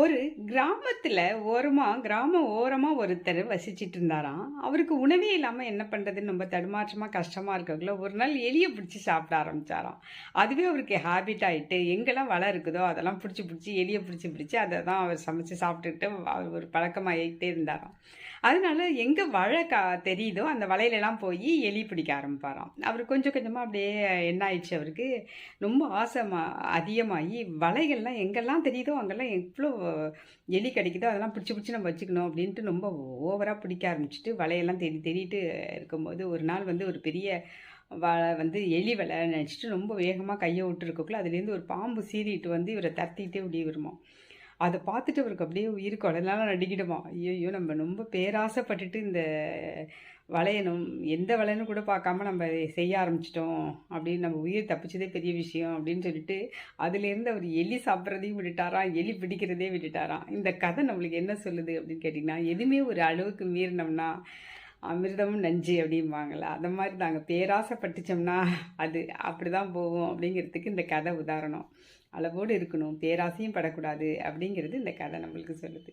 ஒரு கிராமத்தில் ஓரமாக கிராமம் ஓரமாக ஒருத்தர் வசிச்சிட்டு இருந்தாராம். அவருக்கு உணவே இல்லாமல் என்ன பண்ணுறதுன்னு ரொம்ப தடுமாற்றமாக கஷ்டமாக இருக்கக்குள்ள ஒரு நாள் எலியை பிடிச்சி சாப்பிட ஆரம்பித்தாராம் அதுவே அவருக்கு ஹேபிட் ஆகிட்டு எங்கெல்லாம் வலை இருக்குதோ அதெல்லாம் பிடிச்சி பிடிச்சி எலியை பிடிச்சி பிடிச்சி அதை தான் அவர் சமைச்சு சாப்பிட்டுக்கிட்டு அவர் ஒரு பழக்கமாகிட்டே இருந்தாராம். அதனால எங்கே வலை கா தெரியுதோ அந்த வலையிலலாம் போய் எலி பிடிக்க ஆரம்பிப்பாராம். அவர் கொஞ்சம் கொஞ்சமாக அப்படியே என்ன ஆயிடுச்சு அவருக்கு? ரொம்ப ஆசை அதிகமாகி வலைகள்லாம் எங்கெல்லாம் தெரியுதோ அங்கெல்லாம் எவ்வளோ எலி கிடைக்குதோ அதெல்லாம் பிடிச்சி பிடிச்சி நம்ம வச்சுக்கணும் அப்படின்ட்டு ரொம்ப ஓவராக பிடிக்க ஆரம்பிச்சிட்டு வலையெல்லாம் தேடி தேடிட்டு இருக்கும்போது ஒரு நாள் வந்து ஒரு பெரிய வலை வந்து எலி வலை நினச்சிட்டு ரொம்ப வேகமாக கையை விட்டுருக்கக்குள்ள அதுலேருந்து ஒரு பாம்பு சீறிட்டு வந்து இவரை தத்திட்டே இப்படி வருமா அதை பார்த்துட்டு அவருக்கு அப்படியே உயிர் குடலாம் நடிக்கிடுமா ஐயோ நம்ம ரொம்ப பேராசைப்பட்டுட்டு இந்த வளையணும். எந்த வளையனும் கூட பார்க்காம நம்ம செய்ய ஆரம்பிச்சிட்டோம். அப்படின்னு நம்ம உயிர் தப்பிச்சதே பெரிய விஷயம் அப்படின்னு சொல்லிட்டு அதுலேருந்து அவர் எலி சாப்பிட்றதையும் விட்டுட்டாராம். எலி பிடிக்கிறதே விட்டுட்டாராம். இந்த கதை நம்மளுக்கு என்ன சொல்லுது அப்படின்னு கேட்டிங்கன்னா எதுவுமே ஒரு அளவுக்கு மீறினோம்னா அமிர்தமும் நஞ்சு அப்படிம்பாங்களா அந்த மாதிரி நாங்கள் பேராசைப்பட்டுச்சோம்னா அது அப்படி தான் போகும் அப்படிங்கிறதுக்கு இந்த கதை உதாரணம். அளவோடு இருக்கணும். பேராசையும் படக்கூடாது அப்படிங்கிறது இந்த கதை நம்மளுக்கு சொல்லுது.